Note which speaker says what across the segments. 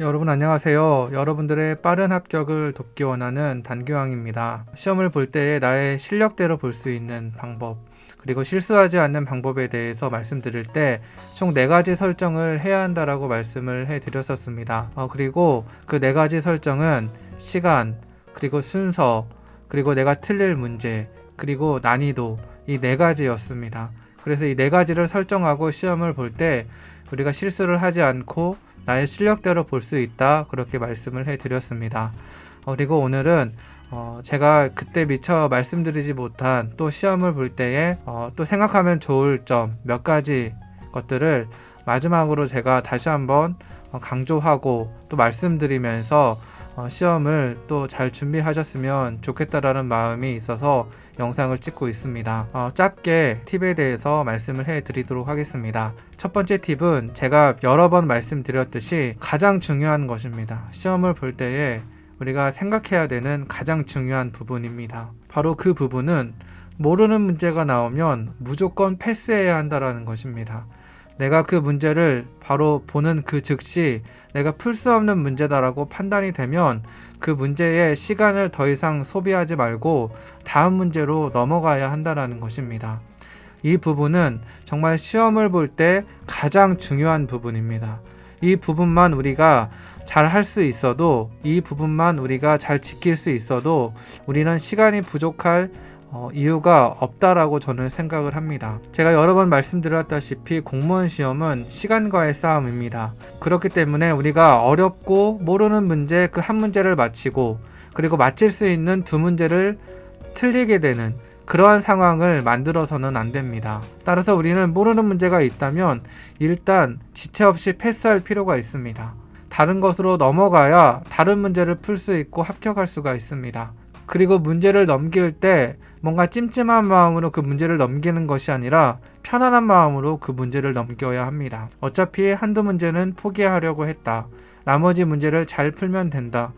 Speaker 1: 여러분 안녕하세요. 여러분들의 빠른 합격을 돕기 원하는 단교왕입니다. 시험을 볼 때에 나의 실력대로 볼 수 있는 방법, 그리고 실수하지 않는 방법에 대해서 말씀드릴 때 총 네 가지 설정을 해야 한다라고 말씀을 해 드렸었습니다. 어, 그리고 그 네 가지 설정은 시간, 그리고 순서, 그리고 내가 틀릴 문제, 그리고 난이도 이 네 가지였습니다. 그래서 이 네 가지를 설정하고 시험을 볼 때 우리가 실수를 하지 않고 나의 실력대로 볼 수 있다 그렇게 말씀을 해드렸습니다. 어, 그리고 오늘은 어, 제가 그때 미처 말씀드리지 못한 또 시험을 볼 때에 어, 또 생각하면 좋을 점 몇 가지 것들을 마지막으로 제가 다시 한번 어, 강조하고 또 말씀드리면서 어, 시험을 또 잘 준비하셨으면 좋겠다라는 마음이 있어서 영상을 찍고 있습니다. 어, 짧게 팁에 대해서 말씀을 해 드리도록 하겠습니다. 첫 번째 팁은 제가 여러 번 말씀드렸듯이 가장 중요한 것입니다. 시험을 볼 때에 우리가 생각해야 되는 가장 중요한 부분입니다. 바로 그 부분은 모르는 문제가 나오면 무조건 패스해야 한다라는 것입니다. 내가 그 문제를 바로 보는 그 즉시 내가 풀 수 없는 문제다라고 판단이 되면 그 문제에 시간을 더 이상 소비하지 말고 다음 문제로 넘어가야 한다라는 것입니다. 이 부분은 정말 시험을 볼 때 가장 중요한 부분입니다. 이 부분만 우리가 잘 할 수 있어도 이 부분만 우리가 잘 지킬 수 있어도 우리는 시간이 부족할 어, 이유가 없다라고 저는 생각을 합니다. 제가 여러 번 말씀드렸다시피 공무원 시험은 시간과의 싸움입니다. 그렇기 때문에 우리가 어렵고 모르는 문제 그 한 문제를 마치고 그리고 맞힐 수 있는 두 문제를 틀리게 되는 그러한 상황을 만들어서는 안 됩니다. 따라서 우리는 모르는 문제가 있다면 일단 지체 없이 패스할 필요가 있습니다. 다른 것으로 넘어가야 다른 문제를 풀 수 있고 합격할 수가 있습니다. 그리고 문제를 넘길 때 뭔가 찜찜한 마음으로 그 문제를 넘기는 것이 아니라 편안한 마음으로 그 문제를 넘겨야 합니다. 어차피 한두 문제는 포기하려고 했다. 나머지 문제를 잘 풀면 된다.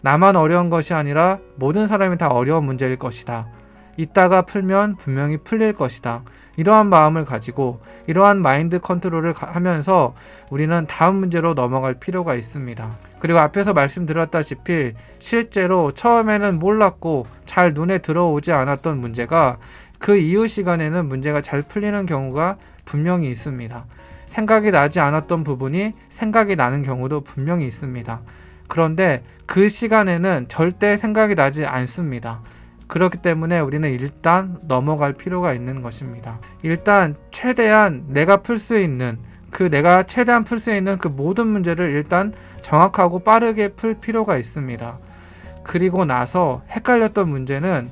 Speaker 1: 나만 어려운 것이 아니라 모든 사람이 다 어려운 문제일 것이다. 이따가 풀면 분명히 풀릴 것이다. 이러한 마음을 가지고 이러한 마인드 컨트롤을 가- 하면서 우리는 다음 문제로 넘어갈 필요가 있습니다. 그리고 앞에서 말씀드렸다시피 실제로 처음에는 몰랐고 잘 눈에 들어오지 않았던 문제가 그 이후 시간에는 문제가 잘 풀리는 경우가 분명히 있습니다. 생각이 나지 않았던 부분이 생각이 나는 경우도 분명히 있습니다. 그런데 그 시간에는 절대 생각이 나지 않습니다. 그렇기 때문에 우리는 일단 넘어갈 필요가 있는 것입니다. 일단 최대한 내가 풀 수 있는 그 내가 최대한 풀 수 있는 그 모든 문제를 일단 정확하고 빠르게 풀 필요가 있습니다. 그리고 나서 헷갈렸던 문제는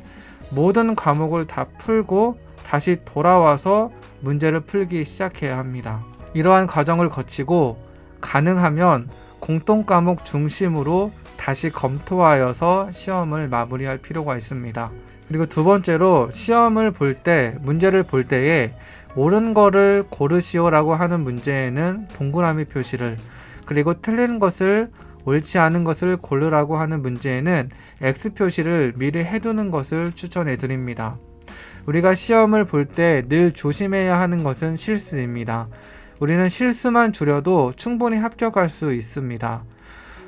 Speaker 1: 모든 과목을 다 풀고 다시 돌아와서 문제를 풀기 시작해야 합니다. 이러한 과정을 거치고 가능하면 공통 과목 중심으로 다시 검토하여서 시험을 마무리할 필요가 있습니다. 그리고 두 번째로 시험을 볼 때, 문제를 볼 때에 옳은 거를 고르시오라고 하는 문제에는 동그라미 표시를, 그리고 틀린 것을 옳지 않은 것을 고르라고 하는 문제에는 X 표시를 미리 해두는 것을 추천해 드립니다. 우리가 시험을 볼 때 늘 조심해야 하는 것은 실수입니다. 우리는 실수만 줄여도 충분히 합격할 수 있습니다.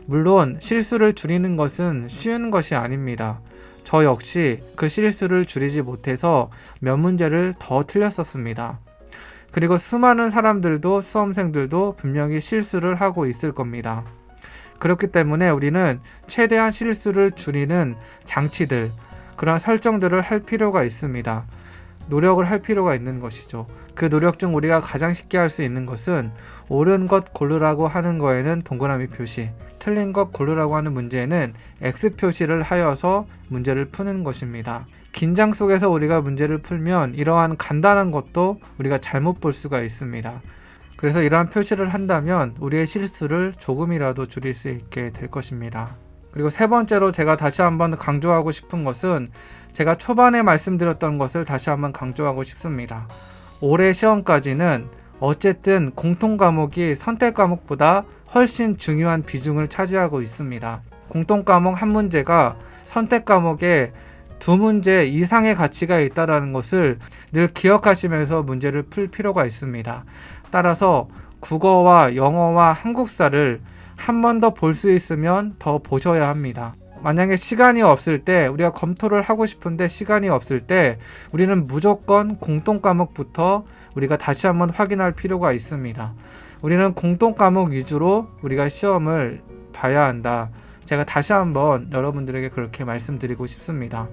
Speaker 1: 물론 실수를 줄이는 것은 쉬운 것이 아닙니다. 저 역시 그 실수를 줄이지 못해서 몇 문제를 더 틀렸었습니다. 그리고 수많은 사람들도 수험생들도 분명히 실수를 하고 있을 겁니다. 그렇기 때문에 우리는 최대한 실수를 줄이는 장치들, 그런 설정들을 할 필요가 있습니다. 노력을 할 필요가 있는 것이죠. 그 노력 중 우리가 가장 쉽게 할 수 있는 것은 옳은 것 고르라고 하는 거에는 동그라미 표시, 틀린 것 고르라고 하는 문제에는 X 표시를 하여서 문제를 푸는 것입니다. 긴장 속에서 우리가 문제를 풀면 이러한 간단한 것도 우리가 잘못 볼 수가 있습니다. 그래서 이러한 표시를 한다면 우리의 실수를 조금이라도 줄일 수 있게 될 것입니다. 그리고 세 번째로 제가 다시 한번 강조하고 싶은 것은 제가 초반에 말씀드렸던 것을 다시 한번 강조하고 싶습니다. 올해 시험까지는 어쨌든 공통 과목이 선택 과목보다 훨씬 중요한 비중을 차지하고 있습니다. 공통 과목 한 문제가 선택 과목의 두 문제 이상의 가치가 있다라는 것을 늘 기억하시면서 문제를 풀 필요가 있습니다. 따라서 국어와 영어와 한국사를 한 번 더 볼 수 있으면 더 보셔야 합니다. 만약에 시간이 없을 때 우리가 검토를 하고 싶은데 시간이 없을 때 우리는 무조건 공통 과목부터 우리가 다시 한번 확인할 필요가 있습니다. 우리는 공통 과목 위주로 우리가 시험을 봐야 한다. 제가 다시 한번 여러분들에게 그렇게 말씀드리고 싶습니다.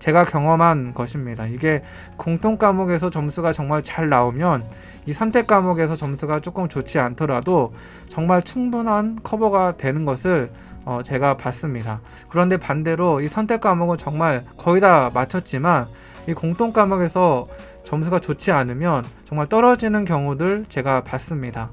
Speaker 1: 제가 경험한 것입니다. 이게 공통 과목에서 점수가 정말 잘 나오면 이 선택 과목에서 점수가 조금 좋지 않더라도 정말 충분한 커버가 되는 것을 어, 제가 봤습니다. 그런데 반대로 이 선택 과목은 정말 거의 다 맞췄지만 이 공통 과목에서 점수가 좋지 않으면 정말 떨어지는 경우들 제가 봤습니다.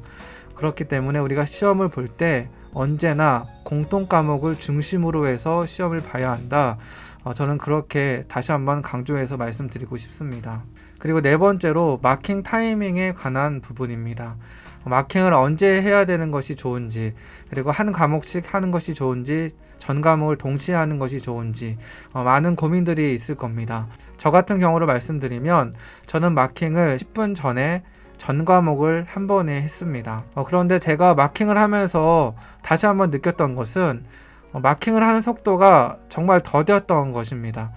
Speaker 1: 그렇기 때문에 우리가 시험을 볼 때 언제나 공통 과목을 중심으로 해서 시험을 봐야 한다. 어, 저는 그렇게 다시 한번 강조해서 말씀드리고 싶습니다. 그리고 네 번째로 마킹 타이밍에 관한 부분입니다. 어, 마킹을 언제 해야 되는 것이 좋은지, 그리고 한 과목씩 하는 것이 좋은지, 전 과목을 동시에 하는 것이 좋은지, 어, 많은 고민들이 있을 겁니다. 저 같은 경우로 말씀드리면, 저는 마킹을 10분 전에 전 과목을 한 번에 했습니다. 어, 그런데 제가 마킹을 하면서 다시 한번 느꼈던 것은, 어, 마킹을 하는 속도가 정말 더뎠던 것입니다.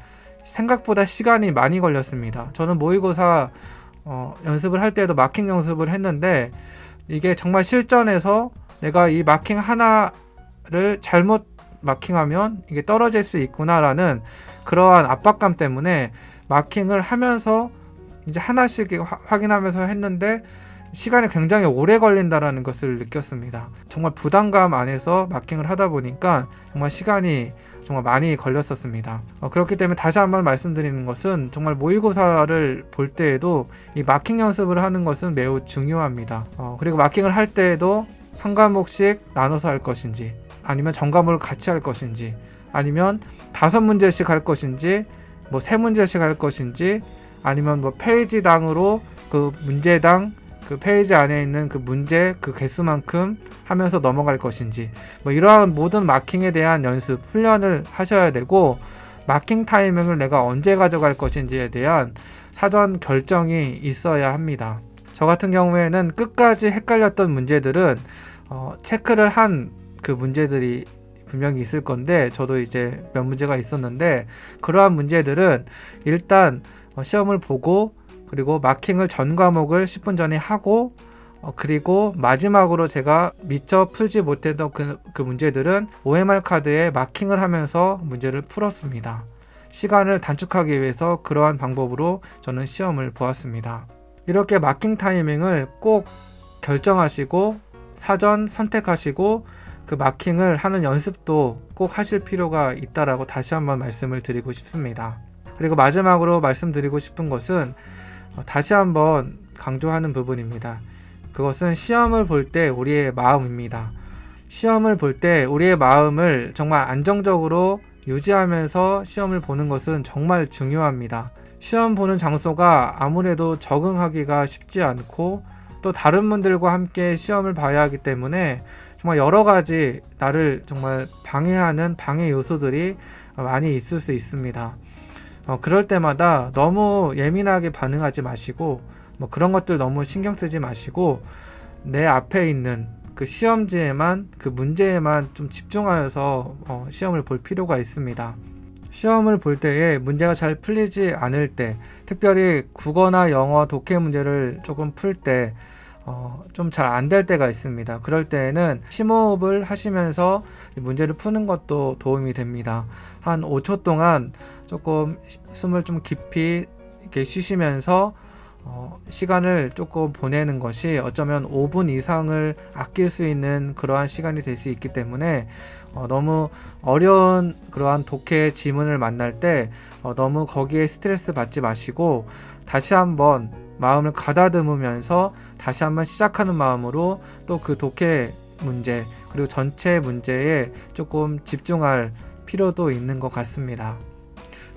Speaker 1: 생각보다 시간이 많이 걸렸습니다. 저는 모의고사 어, 연습을 할 때도 마킹 연습을 했는데 이게 정말 실전에서 내가 이 마킹 하나를 잘못 마킹하면 이게 떨어질 수 있구나라는 그러한 압박감 때문에 마킹을 하면서 이제 하나씩 화- 확인하면서 했는데 시간이 굉장히 오래 걸린다라는 것을 느꼈습니다. 정말 부담감 안에서 마킹을 하다 보니까 정말 시간이 정말 많이 걸렸었습니다. 어, 그렇기 때문에 다시 한번 말씀드리는 것은 정말 모의고사를 볼 때에도 이 마킹 연습을 하는 것은 매우 중요합니다. 어, 그리고 마킹을 할 때에도 한 과목씩 나눠서 할 것인지 아니면 전 과목을 같이 할 것인지 아니면 다섯 문제씩 할 것인지 뭐 세 문제씩 할 것인지 아니면 뭐 페이지당으로 그 문제당 그 페이지 안에 있는 그 문제 그 개수만큼 하면서 넘어갈 것인지 뭐 이러한 모든 마킹에 대한 연습 훈련을 하셔야 되고 마킹 타이밍을 내가 언제 가져갈 것인지에 대한 사전 결정이 있어야 합니다. 저 같은 경우에는 끝까지 헷갈렸던 문제들은 어, 체크를 한 그 문제들이 분명히 있을 건데 저도 이제 몇 문제가 있었는데 그러한 문제들은 일단 어, 시험을 보고 그리고 마킹을 전 과목을 10분 전에 하고 어, 그리고 마지막으로 제가 미처 풀지 못했던 그, 그 문제들은 OMR 카드에 마킹을 하면서 문제를 풀었습니다. 시간을 단축하기 위해서 그러한 방법으로 저는 시험을 보았습니다. 이렇게 마킹 타이밍을 꼭 결정하시고 사전 선택하시고 그 마킹을 하는 연습도 꼭 하실 필요가 있다라고 다시 한번 말씀을 드리고 싶습니다. 그리고 마지막으로 말씀드리고 싶은 것은 어, 다시 한번 강조하는 부분입니다. 그것은 시험을 볼 때 우리의 마음입니다. 시험을 볼 때 우리의 마음을 정말 안정적으로 유지하면서 시험을 보는 것은 정말 중요합니다. 시험 보는 장소가 아무래도 적응하기가 쉽지 않고 또 다른 분들과 함께 시험을 봐야 하기 때문에 정말 여러 가지 나를 정말 방해하는 방해 요소들이 많이 있을 수 있습니다. 어, 그럴 때마다 너무 예민하게 반응하지 마시고 뭐 그런 것들 너무 신경 쓰지 마시고 내 앞에 있는 그 시험지에만 그 문제에만 좀 집중하여서 어, 시험을 볼 필요가 있습니다. 시험을 볼 때에 문제가 잘 풀리지 않을 때, 특별히 국어나 영어 독해 문제를 조금 풀 때, 어, 좀 잘 안 될 때가 있습니다. 그럴 때에는 심호흡을 하시면서 이 문제를 푸는 것도 도움이 됩니다. 한 5초 동안 조금 시- 숨을 좀 깊이 이렇게 쉬시면서 어, 시간을 조금 보내는 것이 어쩌면 5분 이상을 아낄 수 있는 그러한 시간이 될 수 있기 때문에 어, 너무 어려운 그러한 독해 지문을 만날 때 어, 너무 거기에 스트레스 받지 마시고 다시 한번 마음을 가다듬으면서 다시 한번 시작하는 마음으로 또 그 독해 문제 그리고 전체 문제에 조금 집중할 필요도 있는 것 같습니다.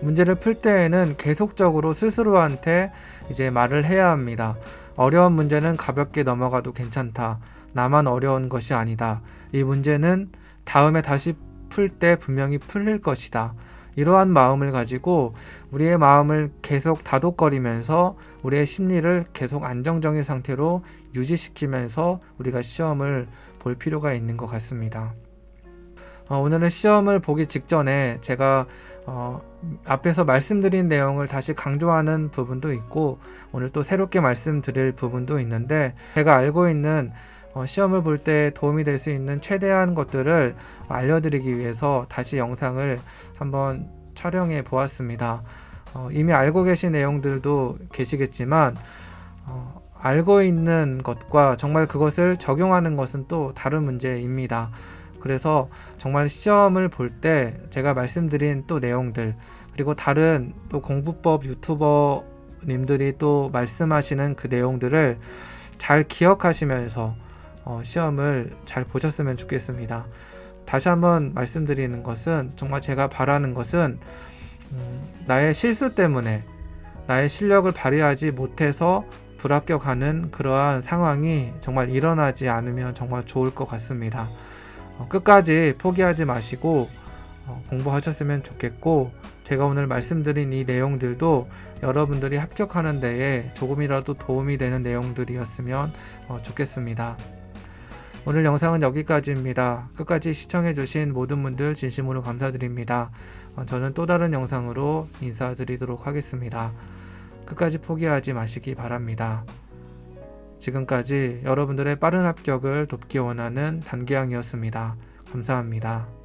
Speaker 1: 문제를 풀 때에는 계속적으로 스스로한테 이제 말을 해야 합니다. 어려운 문제는 가볍게 넘어가도 괜찮다. 나만 어려운 것이 아니다. 이 문제는 다음에 다시 풀 때 분명히 풀릴 것이다. 이러한 마음을 가지고 우리의 마음을 계속 다독거리면서 우리의 심리를 계속 안정적인 상태로 유지시키면서 우리가 시험을 볼 필요가 있는 것 같습니다. 어, 오늘은 시험을 보기 직전에 제가 어, 앞에서 말씀드린 내용을 다시 강조하는 부분도 있고 오늘 또 새롭게 말씀드릴 부분도 있는데 제가 알고 있는 어, 시험을 볼 때 도움이 될 수 있는 최대한 것들을 알려드리기 위해서 다시 영상을 한번 촬영해 보았습니다. 어, 이미 알고 계신 내용들도 계시겠지만 어, 알고 있는 것과 정말 그것을 적용하는 것은 또 다른 문제입니다. 그래서 정말 시험을 볼 때 제가 말씀드린 또 내용들 그리고 다른 또 공부법 유튜버님들이 또 말씀하시는 그 내용들을 잘 기억하시면서 어, 시험을 잘 보셨으면 좋겠습니다. 다시 한번 말씀드리는 것은 정말 제가 바라는 것은 음, 나의 실수 때문에 나의 실력을 발휘하지 못해서 불합격하는 그러한 상황이 정말 일어나지 않으면 정말 좋을 것 같습니다. 어, 끝까지 포기하지 마시고 어, 공부하셨으면 좋겠고 제가 오늘 말씀드린 이 내용들도 여러분들이 합격하는 데에 조금이라도 도움이 되는 내용들이었으면 어, 좋겠습니다. 오늘 영상은 여기까지입니다. 끝까지 시청해주신 모든 분들 진심으로 감사드립니다. 어, 저는 또 다른 영상으로 인사드리도록 하겠습니다. 끝까지 포기하지 마시기 바랍니다. 지금까지 여러분들의 빠른 합격을 돕기 원하는 단기양이었습니다. 감사합니다.